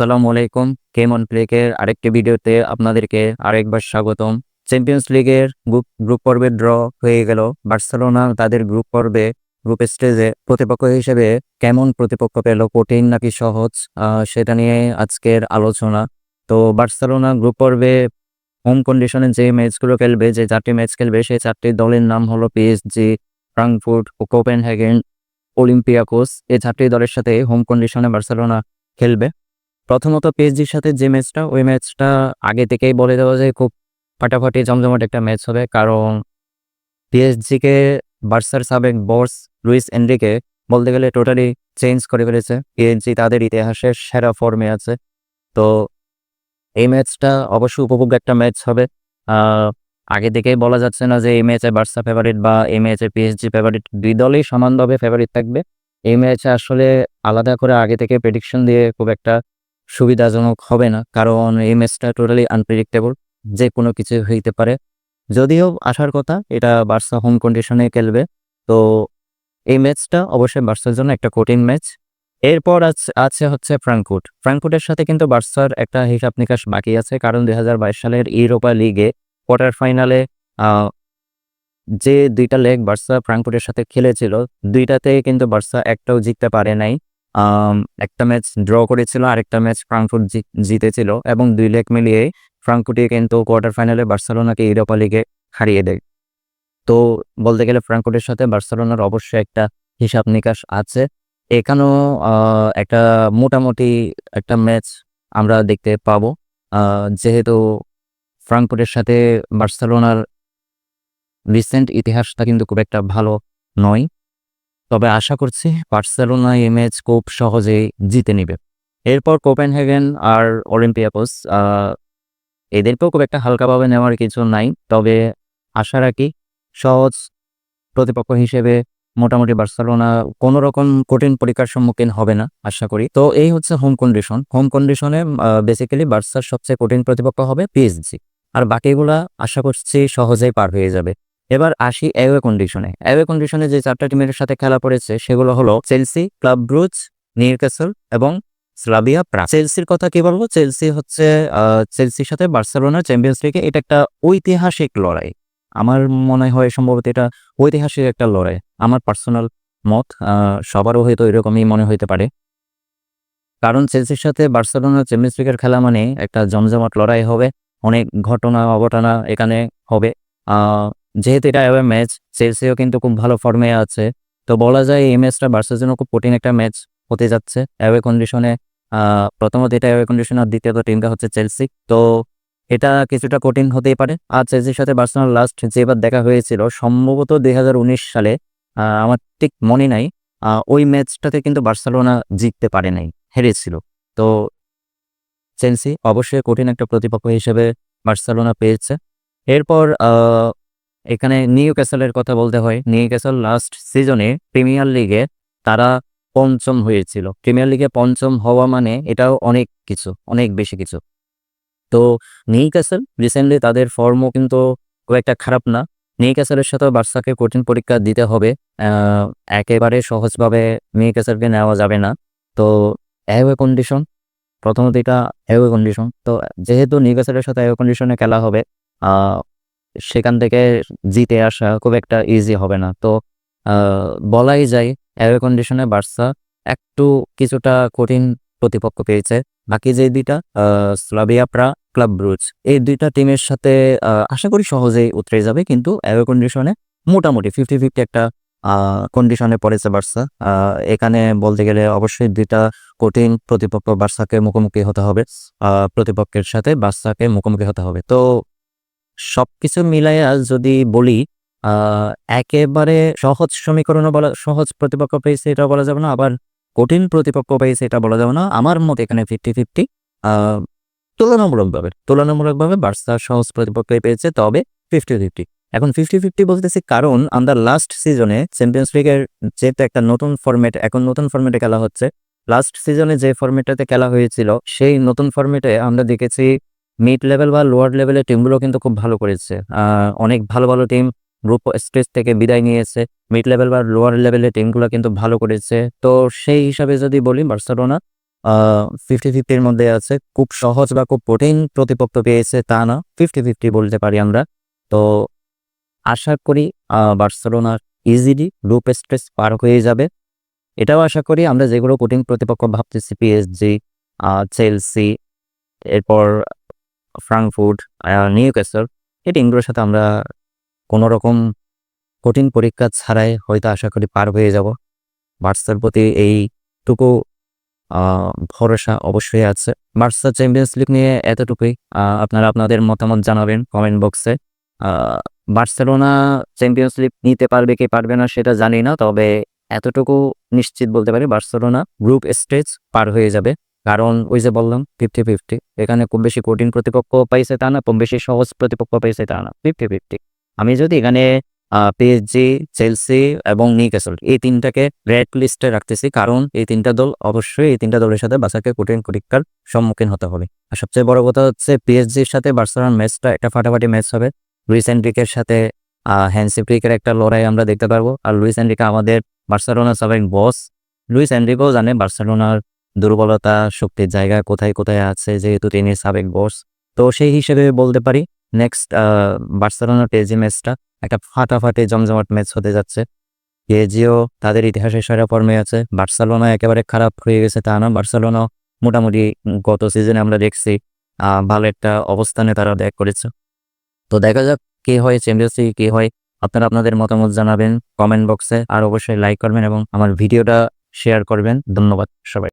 আসসালামু আলাইকুম। কেমন প্লেকের আরেকটি ভিডিওতে আপনাদেরকে আরেকবার স্বাগতম। চ্যাম্পিয়ন্স লিগের গ্রুপ গ্রুপ পর্বে ড্র হয়ে গেল। বার্সেলোনা তাদের গ্রুপ পর্বে, গ্রুপ স্টেজে প্রতিপক্ষ হিসেবে কেমন প্রতিপক্ষ পেল? কঠিন নাকি সহজ? সেটা নিয়ে আজকের আলোচনা। তো বার্সেলোনা গ্রুপ পর্বে হোম কন্ডিশনে যে ম্যাচগুলো খেলবে, যে চারটি ম্যাচ খেলবে, সেই চারটি দলের নাম হলো পিএসজি ফ্রাঙ্কফুর্ট ও কোপেনহেগেন অলিম্পিয়াকোস এই চারটি দলের সাথে হোম কন্ডিশনে বার্সেলোনা খেলবে। প্রথমত পিএসজির সাথে যে ম্যাচটা, ওই ম্যাচটা আগে থেকেই বলে দেওয়া যায়, খুব ফাটাফাটি জমজমাট একটা ম্যাচ হবে। কারণ পিএসজিকে বার্সার সাবেক বস লুইস এনরিকে বলতে গেলে টোটালি চেঞ্জ করে ফেলেছে। পিএসজি তাদের ইতিহাসের সেরা ফর্মে আছে। তো এই ম্যাচটা অবশ্যই উপভোগ্য একটা ম্যাচ হবে। আগে থেকেই বলা যাচ্ছে না যে এই ম্যাচে বার্সা ফেভারিট বা এই ম্যাচে পিএসজি ফেভারিট দুই দলই সমানভাবে ফেভারিট থাকবে। এই ম্যাচে আসলে আলাদা করে আগে থেকে প্রেডিকশন দিয়ে খুব একটা সুবিধাজনক হবে না, কারণ এই ম্যাচটা টোটালি আনপ্রেডিক্টেবল যে কোনো কিছু হইতে পারে। যদিও আসার কথা, এটা বার্সা হোম কন্ডিশনে খেলবে, তো এই ম্যাচটা অবশ্যই বার্সার জন্য একটা কঠিন ম্যাচ এরপর আছে আছে হচ্ছে ফ্রাঙ্কফুট ফ্রাঙ্কফুটের সাথে কিন্তু বার্সার একটা হিসাব নিকাশ বাকি আছে, কারণ দু হাজার বাইশ সালের ইউরোপা লিগে কোয়ার্টার ফাইনালে যে দুইটা লেগ বার্সা ফ্রাঙ্কফুটের সাথে খেলেছিল দুইটাতে কিন্তু বার্সা একটাও জিততে পারে নাই। একটা ম্যাচ ড্র করেছিল, আরেকটা ম্যাচ ফ্রাঙ্কফুট জিতেছিল এবং দুই লেগ মিলিয়ে ফ্রাঙ্কফুটে কিন্তু কোয়ার্টার ফাইনালে বার্সেলোনাকে ইউরোপা লিগে হারিয়ে দেয়। তো বলতে গেলে ফ্রাঙ্কফুটের সাথে বার্সেলোনার অবশ্যই একটা হিসাব নিকাশ আছে। এখানেও একটা মোটামুটি একটা ম্যাচ আমরা দেখতে পাবো। যেহেতু ফ্রাঙ্কফুটের সাথে বার্সেলোনার রিসেন্ট ইতিহাসটা কিন্তু খুব একটা ভালো নয়। তবে আশা করছি বার্সেলোনা এই ম্যাচ খুব সহজেই জিতে নিবে। এরপর কোপেনহেগেন আর অলিম্পিয়াকোস এদেরকেও খুব একটা হালকাভাবে নেওয়ার কিছু নাই, তবে আশা রাখি সহজ প্রতিপক্ষ হিসেবে মোটামুটি বার্সেলোনা কোনো রকম কঠিন পরীক্ষার সম্মুখীন হবে না, আশা করি। তো এই হচ্ছে হোম কন্ডিশন হোম কন্ডিশনে বেসিক্যালি বার্সার সবচেয়ে কঠিন প্রতিপক্ষ হবে পিএসজি আর বাকিগুলা আশা করছি সহজেই পার হয়ে যাবে। এবার আসি অ্যাওয়ে কন্ডিশনে অ্যাওয়ে কন্ডিশনে যে চারটা টিমের সাথে খেলা পড়েছে, সেগুলো হলো চেলসি ক্লাব ব্রুজ নিউক্যাসল এবং স্লাভিয়া প্রাগ চেলসির কথা কি বলব? চেলসি হচ্ছে চেলসির সাথে বার্সেলোনা চ্যাম্পিয়ন্স লিগে এটা একটা ঐতিহাসিক লড়াই। আমার মনে হয় সম্ভবত এটা ঐতিহাসিক একটা লড়াই। আমার পার্সোনাল মত সবারও হয়তো এরকমই মনে হইতে পারে। কারণ চেলসির সাথে বার্সেলোনা চ্যাম্পিয়ন্স লিগের খেলা মানে একটা জমজমাট লড়াই হবে, অনেক ঘটনা, অঘটনা এখানে হবে। যেহেতু এটা এবার ম্যাচ চেলসিও কিন্তু খুব ভালো ফর্মে আছে। তো বলা যায় এই ম্যাচটা বার্সার জন্য খুব কঠিন একটা ম্যাচ হতে যাচ্ছে। অ্যাওয়ে কন্ডিশনে প্রথমত এটা অ্যাওয়ে কন্ডিশন আর দ্বিতীয়ত টিমটা হচ্ছে চেলসি তো এটা কিছুটা কঠিন হতেই পারে। আর চেলসির সাথে বার্সেলোনার লাস্ট যেবার দেখা হয়েছিল, সম্ভবত দুই হাজার উনিশ সালে আমার ঠিক মনে নাই ওই ম্যাচটাতে কিন্তু বার্সেলোনা জিততে পারে নাই, হেরেছিল। তো চেলসি অবশ্যই কঠিন একটা প্রতিপক্ষ হিসেবে বার্সেলোনা পেয়েছে। এরপর এখানে নিউ ক্যাসেলের কথা বলতে হয়। নিউ ক্যাসেল লাস্ট সিজনে প্রিমিয়ার লিগে তারা পঞ্চম হয়েছিল। প্রিমিয়ার লিগে পঞ্চম হওয়া মানে এটাও অনেক কিছু, অনেক বেশি কিছু। তো নিউ ক্যাসেল রিসেন্টলি তাদের ফর্মও কিন্তু খুব একটা খারাপ না। নিউ ক্যাসেলের সাথেও বার্সাকে কঠিন পরীক্ষা দিতে হবে। একেবারে সহজভাবে নিউ ক্যাসেলকে নেওয়া যাবে না। তো অ্যাওয়ে কন্ডিশন প্রথমত এটা অ্যাওয়ে কন্ডিশন তো যেহেতু নিউ ক্যাসেলের সাথে অ্যাওয়ে কন্ডিশনে খেলা হবে সেখান থেকে জিতে আসা খুব একটা ইজি হবে না। তো বলাই যায় অ্যাওয়ে কন্ডিশনে বার্সা একটু কিছুটা কঠিন প্রতিপক্ষ পেয়েছে। বাকি যে দুইটা স্লাভিয়া প্রা, ক্লাব ব্রুজ, এই দুইটা টিমের সাথে আশা করি সহজেই উতরে যাবে, কিন্তু অ্যাওয়ে কন্ডিশনে মোটামুটি ফিফটি ফিফটি একটা কন্ডিশনে পড়েছে বার্সা। এখানে বলতে গেলে অবশ্যই দুইটা কঠিন প্রতিপক্ষ বার্সাকে মুখোমুখি হতে হবে প্রতিপক্ষের সাথে বার্সাকে মুখোমুখি হতে হবে। তো সবকিছু মিলাইয়া যদি বলি একেবারে সহজ সমীকরণও বলা, সহজ প্রতিপক্ষ পেয়েছে এটা বলা যাবে না, আবার কঠিন প্রতিপক্ষ পেয়েছে এটা বলা যাবে না। আমার মত এখানে ফিফটি ফিফটি তুলনামূলকভাবে তুলনামূলকভাবে বার্সা সহজ প্রতিপক্ষই পেয়েছে, তবে ফিফটি ফিফটি। এখন ফিফটি ফিফটি বলতেছি কারণ আমরা লাস্ট সিজনে চ্যাম্পিয়ন্স লিগের যেহেতু একটা নতুন ফরম্যাট এখন নতুন ফরম্যাটে খেলা হচ্ছে লাস্ট সিজনে যে ফরম্যাটটাতে খেলা হয়েছিল, সেই নতুন ফরম্যাটে আমরা দেখেছি মিড লেভেল বা লোয়ার লেভেলের টিমগুলো কিন্তু খুব ভালো করেছে। অনেক ভালো ভালো টিম গ্রুপ স্টেজ থেকে বিদায় নিয়েছে। মিড লেভেল বা লোয়ার লেভেলের টিমগুলো কিন্তু ভালো করেছে। তো সেই হিসাবে যদি বলি বার্সেলোনা ফিফটি ফিফটির মধ্যে আছে। খুব সহজ বা খুব কঠিন প্রতিপক্ষ পেয়েছে তা না ফিফটি ফিফটি বলতে পারি আমরা। তো আশা করি আহ, বার্সেলোনার ইজিলি গ্রুপ স্ট্রেস পার হয়ে যাবে। এটাও আশা করি আমরা যেগুলো কঠিন প্রতিপক্ষ ভাবতেছি পিএসজি চেলসি এরপর ফ্রাঙ্কফুট নিউ ক্যাসল এই টিমগুলোর সাথে আমরা কোনো রকম কঠিন পরীক্ষা ছাড়াই হয়তো আশা করি পার হয়ে যাব। বার্সার প্রতি এইটুকু ভরসা অবশ্যই আছে। বার্সা চ্যাম্পিয়ন্স লিগ নিয়ে এতটুকুই আপনারা আপনাদের মতামত জানাবেন কমেন্ট বক্সে। বার্সেলোনা চ্যাম্পিয়ন্স লিগ নিতে পারবে কি পারবে না সেটা জানি না, তবে এতটুকু নিশ্চিত বলতে পারি, বার্সেলোনা গ্রুপ স্টেজ পার হয়ে যাবে। কারণ ওই যে বললাম ফিফটি ফিফটি এখানে খুব বেশি কঠিন প্রতিপক্ষ পাইছে তা না, খুব বেশি সহজ প্রতিপক্ষ পাইছে তা না। ফিফটি ফিফটি আমি যদি এখানে পিএসজি চেলসি এবং নিউক্যাসল এই তিনটাকে রেড লিস্টে রাখতেছি, কারণ এই তিনটা দল অবশ্যই এই তিনটা দলের সাথে বাসাকে কঠিন পরীক্ষার সম্মুখীন হতে হবে। আর সবচেয়ে বড় কথা হচ্ছে পিএসজির সাথে বার্সেলোনার ম্যাচটা একটা ফাটাফাটি ম্যাচ হবে। লুইস এনরিকের সাথে হ্যান্সি ফ্রিকের একটা লড়াই আমরা দেখতে পারব। আর লুইস এনরিকে আমাদের বার্সেলোনার সাবেক বস। লুইস এনরিকেও জানে বার্সেলোনার দুর্বলতা, শক্তির জায়গা কোথায় কোথায় আছে যেহেতু তিনি সাবেক বস। তো সেই হিসেবে বলতে পারি নেক্সট বার্সেলোনা পেজি ম্যাচটা একটা ফাটাফাটি জমজমাট ম্যাচ হতে যাচ্ছে। পেজিও তাদের ইতিহাসে সেরা ফর্মে আছে। বার্সেলোনা একেবারে খারাপ হয়ে গেছে তা না। বার্সেলোনা মোটামুটি গত সিজনে আমরা দেখছি ভালো একটা অবস্থানে তারা দেখ করেছে। তো দেখা যাক কে হয় চ্যাম্পিয়ন্স লিগ কে হয়। আপনারা আপনাদের মতামত জানাবেন কমেন্ট বক্সে আর অবশ্যই লাইক করবেন এবং আমার ভিডিওটা শেয়ার করবেন। ধন্যবাদ সবাই।